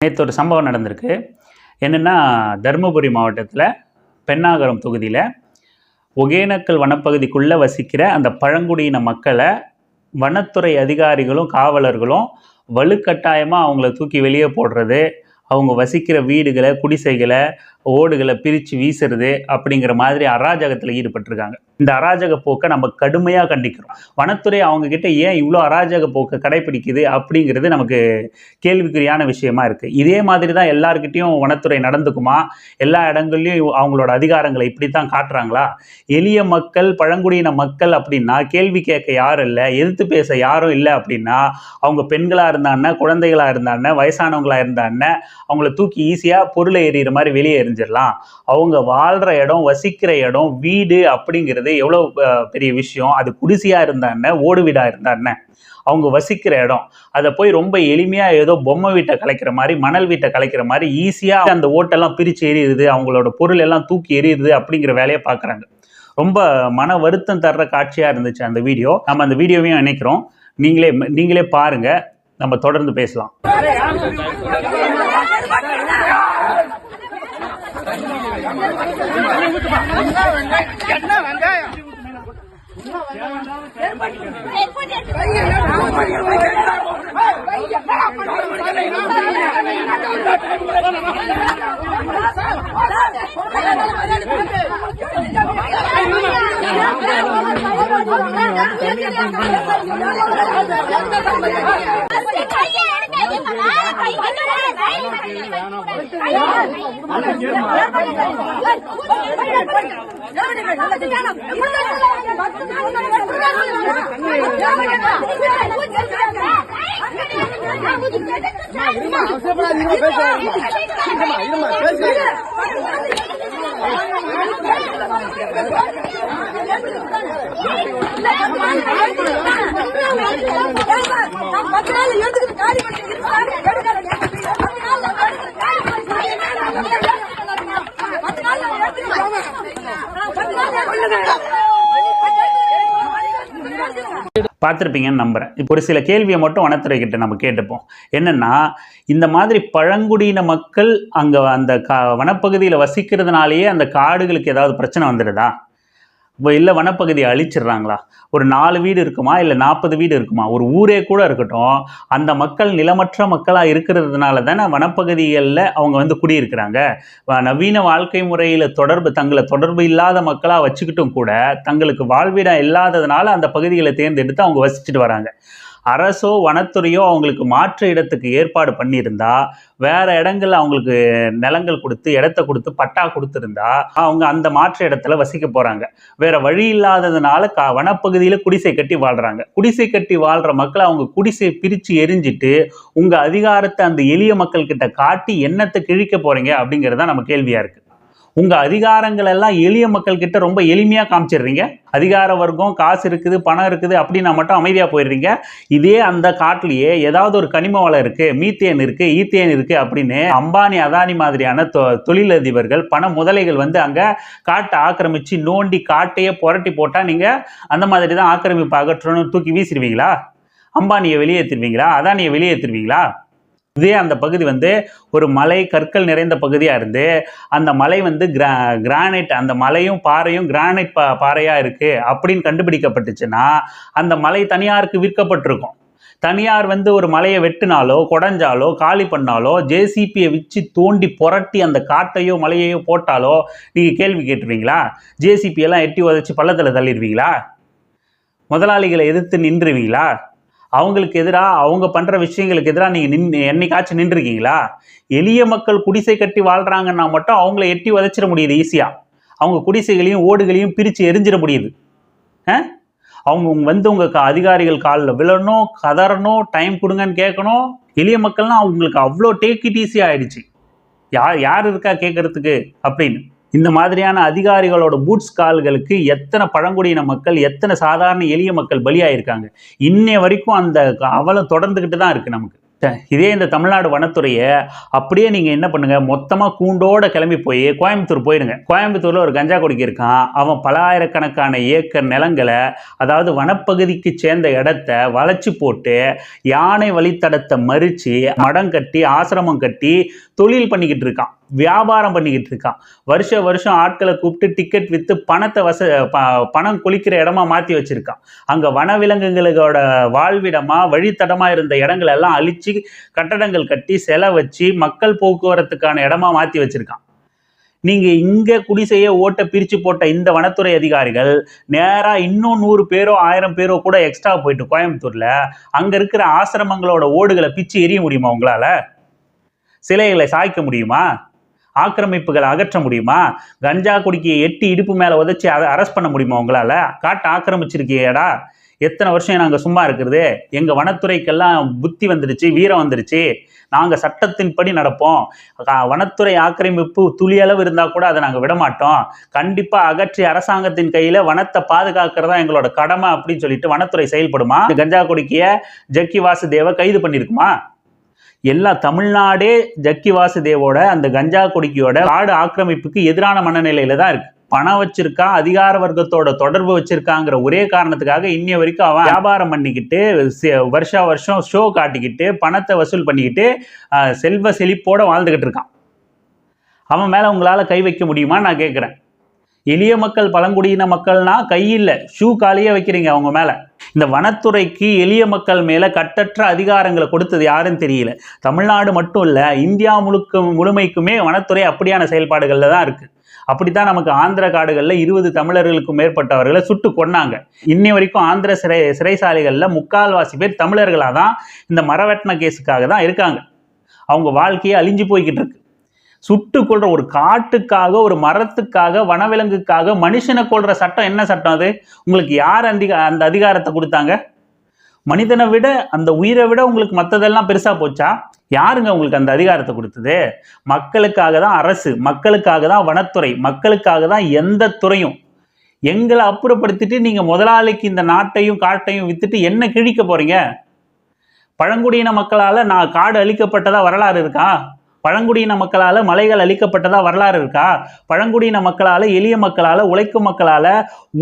நேற்று ஒரு சம்பவம் நடந்திருக்கு. என்னென்னா தருமபுரி மாவட்டத்தில் பெண்ணாகரம் தொகுதியில் ஒகேனக்கல் வனப்பகுதிக்குள்ளே வசிக்கிற அந்த பழங்குடியின மக்களை வனத்துறை அதிகாரிகளும் காவலர்களும் வலுக்கட்டாயமாக அவங்கள தூக்கி வெளியே போடுறது அவங்க வசிக்கிற வீடுகளை குடிசைகளை ஓடுகளை பிரித்து வீசுறது அப்படிங்கிற மாதிரி அராஜகத்தில் ஈடுபட்டிருக்காங்க. இந்த அராஜக போக்கை நம்ம கடுமையாக கண்டிக்கிறோம். வனத்துறை அவங்கக்கிட்ட ஏன் இவ்வளோ அராஜக போக்கை கடைபிடிக்குது அப்படிங்கிறது நமக்கு கேள்விக்குறியான விஷயமா இருக்குது இதே மாதிரி தான் எல்லாருக்கிட்டேயும் வனத்துறை நடந்துக்குமா? எல்லா இடங்கள்லையும் அவங்களோட அதிகாரங்களை இப்படி தான் காட்டுறாங்களா? எளிய மக்கள் பழங்குடியின மக்கள் அப்படின்னா கேள்வி கேட்க யாரும் இல்லை எதிர்த்து பேச யாரும் இல்லை அப்படின்னா அவங்க பெண்களாக இருந்தாங்கன்னா குழந்தைகளாக இருந்தாண்ணே வயசானவங்களாக இருந்தாண்ணே அவங்கள தூக்கி ஈஸியாக பொருளை எறிகிற மாதிரி வெளியே எறிஞ்சிடலாம் அவங்க வாழ்கிற இடம் வசிக்கிற இடம் வீடு அப்படிங்கிறது எவ்வளோ பெரிய விஷயம். அது குடிசையாக இருந்தாண்ணே ஓடு வீடாக இருந்தாண்ணே அவங்க வசிக்கிற இடம். அதை போய் ரொம்ப எளிமையாக ஏதோ பொம்மை வீட்டை கலைக்கிற மாதிரி மணல் வீட்டை கலைக்கிற மாதிரி ஈஸியாக அந்த ஓட்டெல்லாம் பிரித்து எரியுது அவங்களோட பொருள் எல்லாம் தூக்கி எரியுது அப்படிங்கிற வேலையை பார்க்குறாங்க. ரொம்ப மன வருத்தம் தர்ற காட்சியாக இருந்துச்சு அந்த வீடியோ. நம்ம அந்த வீடியோவையும் நினைக்கிறோம் நீங்களே நீங்களே பாருங்க. நம்ம தொடர்ந்து பேசலாம். என்ன வெங்காயம் என்ன அவசரப்படாதீங்க பேசுறாங்க இருமா. இருமா பேசுறீங்க பத்து நாள் எழுத்துக்கு காலி பண்ணி பத்து நாள் பத்து நாள் பார்த்துருப்பீங்கன்னு நம்புகிறேன் இப்போ ஒரு சில கேள்வியை மட்டும் வனத்துறை கிட்ட நம்ம கேட்டுப்போம். என்னென்னா இந்த மாதிரி பழங்குடியின மக்கள் அங்கே அந்த கா வனப்பகுதியில் வசிக்கிறதுனாலேயே அந்த காடுகளுக்கு ஏதாவது பிரச்சனை வந்துடுதா? இப்போ இல்லை வனப்பகுதியை அழிச்சிடுறாங்களா? ஒரு நாலு வீடு இருக்குமா? இல்லை நாற்பது வீடு இருக்குமா? ஒரு ஊரே கூட இருக்கட்டும் அந்த மக்கள் நிலமற்ற மக்களாக இருக்கிறதுனால தானே வனப்பகுதிகளில் அவங்க வந்து குடியிருக்கிறாங்க. நவீன வாழ்க்கை முறையில் தொடர்பு தங்களை தொடர்பு இல்லாத மக்களாக வச்சுக்கிட்டும் கூட தங்களுக்கு வாழ்விடம் இல்லாததுனால அந்த பகுதிகளை தேர்ந்தெடுத்து அவங்க வசிச்சுட்டு வராங்க. அரசோ வனத்துறையோ அவங்களுக்கு மாற்று இடத்துக்கு ஏற்பாடு பண்ணியிருந்தா வேற இடங்கள்ல அவங்களுக்கு நிலங்கள் கொடுத்து இடத்த கொடுத்து பட்டா கொடுத்துருந்தா அவங்க அந்த மாற்று இடத்துல வசிக்க போறாங்க. வேற வழி இல்லாததுனால க வனப்பகுதியில் குடிசை கட்டி வாழ்றாங்க. குடிசை கட்டி வாழ்ற மக்களை அவங்க குடிசை பிரித்து எரிஞ்சிட்டு உங்க அதிகாரத்தை அந்த எளிய மக்கள்கிட்ட காட்டி என்னத்தை கிழிக்க போறீங்க அப்படிங்கிறது தான் நம்ம கேள்வியா இருக்கு. உங்கள் அதிகாரங்கள் எல்லாம் எளிய மக்கள் கிட்ட ரொம்ப எளிமையாக காமிச்சிடுறீங்க. அதிகார வர்க்கம் காசு இருக்குது பணம் இருக்குது அப்படின்னா மட்டும் அமைதியாக போயிடுறீங்க. இதே அந்த காட்டிலேயே ஏதாவது ஒரு கனிம வளம் இருக்குது மீத்தேன் இருக்குது ஈத்தேன் இருக்குது அப்படின்னு அம்பானி அதானி மாதிரியான தொ- தொழிலதிபர்கள் பண முதலைகள் வந்து அங்கே காட்டை ஆக்கிரமித்து நோண்டி காட்டையே புரட்டி போட்டால் நீங்கள் அந்த மாதிரி தான் ஆக்கிரமிப்பு அகற்றணும்னு தூக்கி வீசிடுவீங்களா? அம்பானியை வெளியேற்றிடுவீங்களா அதானியை வெளியேற்றிடுவீங்களா இதே அந்த பகுதி வந்து ஒரு மலை கற்கள் நிறைந்த பகுதியாக இருந்து அந்த மலை வந்து கிரா கிரானைட் அந்த மலையும் பாறையும் கிரானைட் பா பாறையாக இருக்குது அப்படின்னு கண்டுபிடிக்கப்பட்டுச்சுன்னா அந்த மலை தனியாருக்கு விற்கப்பட்டிருக்கும். தனியார் வந்து ஒரு மலையை வெட்டினாலோ குடஞ்சாலோ காலி பண்ணாலோ ஜேசிபியை வச்சு தோண்டி புரட்டி அந்த காட்டையோ மலையையோ போட்டாலோ நீங்கள் கேள்வி கேட்டுருவீங்களா? ஜேசிபியெல்லாம் எட்டி உதச்சி பள்ளத்தில் தள்ளிடுவீங்களா? முதலாளிகளை எதிர்த்து நின்றுவீங்களா? அவங்களுக்கு எதிராக அவங்க பண்ணுற விஷயங்களுக்கு எதிராக நீங்கள் நின் என்னைக்காச்சும் நின்றுருக்கீங்களா? எளிய மக்கள் குடிசை கட்டி வாழ்கிறாங்கன்னா மட்டும் அவங்கள எட்டி உதச்சிட முடியுது ஈஸியாக அவங்க குடிசைகளையும் ஓடுகளையும் பிரித்து எரிஞ்சிட முடியுது. ஆ? அவங்க வந்து உங்கள் க அதிகாரிகள் காலில் விழணும் கதறணும் டைம் கொடுங்கன்னு கேட்கணும். எளிய மக்கள்லாம் அவங்களுக்கு அவ்வளோ டேக் இட் ஈஸி ஆயிடுச்சு. யார் யார் இருக்கா கேட்குறதுக்கு? அப்படின்னு. இந்த மாதிரியான அதிகாரிகளோட பூட்ஸ் கால்களுக்கு எத்தனை பழங்குடியின மக்கள் எத்தனை சாதாரண எளிய மக்கள் பலியாயிருக்காங்க. இன்னைய வரைக்கும் அந்த அவலம் தொடர்ந்துக்கிட்டு தான் இருக்குது நமக்கு. இதே இந்த தமிழ்நாடு வனத்துறையை அப்படியே நீங்கள் என்ன பண்ணுங்கள் மொத்தமாக கூண்டோட கிளம்பி போய் கோயம்புத்தூர் போயிடுங்க கோயம்புத்தூரில் ஒரு கஞ்சா குடிக்க இருக்கான். அவன் பல ஆயிரக்கணக்கான ஏக்கர் நிலங்களை அதாவது வனப்பகுதிக்கு சேர்ந்த இடத்த வளைச்சி போட்டு யானை வழித்தடத்தை மறித்து மடம் கட்டி ஆசிரமம் கட்டி தொழில் பண்ணிக்கிட்டு இருக்கான். வியாபாரம் பண்ணிக்கிட்டு இருக்கான். வருஷ வருஷம் ஆட்களை கூப்பிட்டு டிக்கெட் விற்று பணத்தை வச ப- பணம் கொளிக்கிற இடமா மாற்றி வச்சுருக்கான். அங்கே வனவிலங்குகளோட வாழ்விடமாக வழித்தடமாக இருந்த இடங்கள் எல்லாம் அழிச்சு கட்டடங்கள் கட்டி செலை வச்சு மக்கள் போக்குவரத்துக்கான இடமா மாற்றி வச்சுருக்கான். நீங்கள் இங்கே குடிசைய ஓட்ட பிரிச்சு போட்ட இந்த வனத்துறை அதிகாரிகள் நேராக இன்னும் நூறு பேரோ ஆயிரம் பேரோ கூட எக்ஸ்ட்ரா போயிட்டு கோயம்புத்தூரில் அங்கே இருக்கிற ஆசிரமங்களோட ஓடுகளை பிச்சு எரிய முடியுமா உங்களால்? சிலைகளை சாய்க்க முடியுமா? ஆக்கிரமிப்புகளை அகற்ற முடியுமா? கஞ்சா குடிக்க எட்டி இடுப்பு மேலே உதைச்சி அதை அரெஸ்ட் பண்ண முடியுமா உங்களால்? காட்டை ஆக்கிரமிச்சிருக்கியேடா. எத்தனை வருஷம் நாங்கள் சும்மா இருக்கிறது? எங்கள் வனத்துறைக்கெல்லாம் புத்தி வந்துடுச்சு வீரம் வந்துடுச்சு. நாங்கள் சட்டத்தின்படி நடப்போம். வனத்துறை ஆக்கிரமிப்பு துளியளவு இருந்தால் கூட அதை நாங்கள் விட மாட்டோம் கண்டிப்பாக அகற்றி அரசாங்கத்தின் கையில் வனத்தை பாதுகாக்கிறதா எங்களோட கடமை அப்படின்னு சொல்லிட்டு வனத்துறை செயல்படுமா? கஞ்சா குடிக்கிய ஜக்கி வாசுதேவை கைது பண்ணியிருக்குமா எல்லா தமிழ்நாடே ஜக்கி வாசுதேவோட அந்த கஞ்சா குடிக்கியோட காடு ஆக்கிரமிப்புக்கு எதிரான மனநிலையில தான் இருக்கு. பணம் வச்சிருக்கா அதிகார வர்க்கத்தோட தொடர்பு வச்சிருக்காங்கிற ஒரே காரணத்துக்காக இன்னைய வரைக்கும் அவன் வியாபாரம் பண்ணிக்கிட்டு வருஷா வருஷம் ஷோ காட்டிக்கிட்டு பணத்தை வசூல் பண்ணிக்கிட்டு செல்வ செழிப்போட வாழ்ந்துகிட்டு இருக்கான். அவன் மேல உங்களால கை வைக்க முடியுமா நான் கேட்குறேன் எளிய மக்கள் பழங்குடியின மக்கள்னா கையில் ஷூ காலியே வைக்கிறீங்க அவங்க மேலே. இந்த வனத்துறைக்கு எளிய மக்கள் மேலே கட்டற்ற அதிகாரங்களை கொடுத்தது யாருன்னு தெரியல. தமிழ்நாடு மட்டும் இல்லை இந்தியா முழுக்க முழுமைக்குமே வனத்துறை அப்படியான செயல்பாடுகளில் தான் இருக்குது அப்படித்தான் நமக்கு ஆந்திர காடுகளில் இருபது தமிழர்களுக்கும் மேற்பட்டவர்களை சுட்டு கொன்னாங்க. இன்னி வரைக்கும் ஆந்திர சிறை சிறைசாலைகளில் முக்கால்வாசி பேர் தமிழர்களாக தான் இந்த மரவெட்டின கேஸுக்காக தான் இருக்காங்க. அவங்க வாழ்க்கையே அழிஞ்சு போய்கிட்டு இருக்கு. சுட்டு கொள்ற ஒரு காட்டுக்காக ஒரு மரத்துக்காக வனவிலங்குக்காக மனுஷனை கொள்ற சட்டம் என்ன சட்டம் அது? உங்களுக்கு யார் அதிக அந்த அதிகாரத்தை கொடுத்தாங்க? மனிதனை விட அந்த உயிரை விட உங்களுக்கு மற்றதெல்லாம் பெருசா போச்சா? யாருங்க உங்களுக்கு அந்த அதிகாரத்தை கொடுத்தது? மக்களுக்காக தான் அரசு மக்களுக்காக தான் வனத்துறை மக்களுக்காக தான் எந்த துறையும். எங்களை அப்புறப்படுத்திட்டு நீங்க முதலாளிக்கு இந்த நாட்டையும் காட்டையும் வித்துட்டு என்ன கிழிக்க போறீங்க? பழங்குடியின மக்களால் நான் காடு அழிக்கப்பட்டதா வரலாறு இருக்கா? பழங்குடியின மக்களால் மலைகள் அழிக்கப்பட்டதா வரலாறு இருக்கா? பழங்குடியின மக்களால் எளிய மக்களால் உழைக்கும் மக்களால்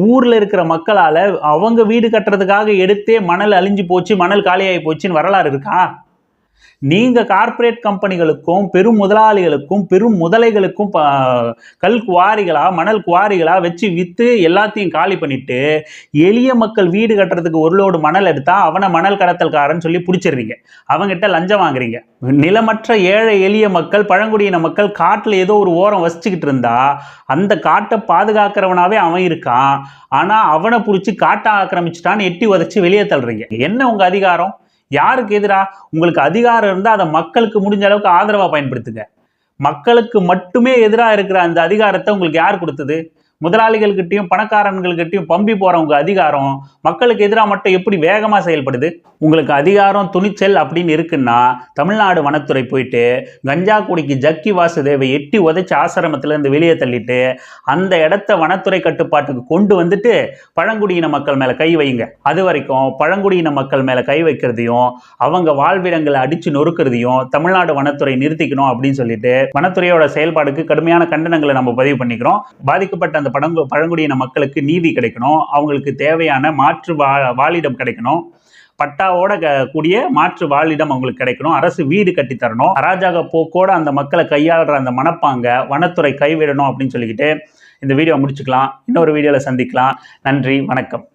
ஊரில் இருக்கிற மக்களால் அவங்க வீடு கட்டுறதுக்காக எடுத்தே மணல் அழிஞ்சு போச்சு மணல் காலியாகி போச்சுன்னு வரலாறு இருக்கா? நீங்கள் கார்ப்பரேட் கம்பெனிகளுக்கும் பெரும் முதலாளிகளுக்கும் பெரும் முதலைகளுக்கும் ப- கல் குவாரிகளாக மணல் குவாரிகளாக வச்சு விற்று எல்லாத்தையும் காலி பண்ணிட்டு எளிய மக்கள் வீடு கட்டுறதுக்கு ஒரு லோடு மணல் எடுத்தால் அவனை மணல் கடத்தல்காரன் சொல்லி பிடிச்சிடுறீங்க. அவங்ககிட்ட லஞ்சம் வாங்குறீங்க. நிலமற்ற ஏழை எளிய மக்கள் பழங்குடியின மக்கள் காட்டில் ஏதோ ஒரு ஓரம் வசிச்சுக்கிட்டு இருந்தா அந்த காட்டை பாதுகாக்கிறவனாவே அவன் இருக்கான். ஆனால் அவனை பிடிச்சி காட்டை ஆக்கிரமிச்சிட்டான்னு எட்டி உதச்சி வெளியே தள்ளுறீங்க. என்ன உங்கள் அதிகாரம்? யாருக்கு எதிரா? உங்களுக்கு அதிகாரம் இருந்தால் அதை மக்களுக்கு முடிஞ்ச அளவுக்கு ஆதரவாக பயன்படுத்துங்க. மக்களுக்கு மட்டுமே எதிராக இருக்கிற அந்த அதிகாரத்தை உங்களுக்கு யார் கொடுத்தது? முதலாளிகள்கிட்டயும் பணக்காரன்கள்கிட்டயும் பம்பி போற அதிகாரம் மக்களுக்கு எதிராக மட்டும் எப்படி வேகமா செயல்படுது? உங்களுக்கு அதிகாரம் துணிச்சல் அப்படின்னு இருக்குன்னா தமிழ்நாடு வனத்துறை போயிட்டு கஞ்சா குடிக்கு ஜக்கி வாசுதேவை எட்டி உதைச்சு ஆசிரமத்துல இருந்து வெளியே தள்ளிட்டு அந்த இடத்த வனத்துறை கட்டுப்பாட்டுக்கு கொண்டு வந்துட்டு பழங்குடியின மக்கள் மேல கை வைங்க அது வரைக்கும் பழங்குடியின மக்கள் மேல கை வைக்கிறதையும் அவங்க வாழ்விடங்களை அடிச்சு நொறுக்கிறதையும் தமிழ்நாடு வனத்துறை நிறுத்திக்கணும் அப்படின்னு சொல்லிட்டு வனத்துறையோட செயல்பாடுக்கு கடுமையான கண்டனங்களை நம்ம பதிவு பண்ணிக்கிறோம். பாதிக்கப்பட்ட அந்த பழங்கு பழங்குடியின மக்களுக்கு நீதி கிடைக்கணும். அவங்களுக்கு தேவையான மாற்று வா வாழிடம் கிடைக்கணும். பட்டாவோட க- கூடிய மாற்று வாழிடம் அவங்களுக்கு கிடைக்கணும். அரசு வீடு கட்டி தரணும். அராஜக போக்கோட அந்த மக்களை கையாளுற அந்த மனப்பாங்க வனத்துறை கைவிடணும் அப்படின்னு சொல்லிக்கிட்டு இந்த வீடியோ முடிச்சுக்கலாம். இன்னொரு வீடியோவில் சந்திக்கலாம். நன்றி வணக்கம்.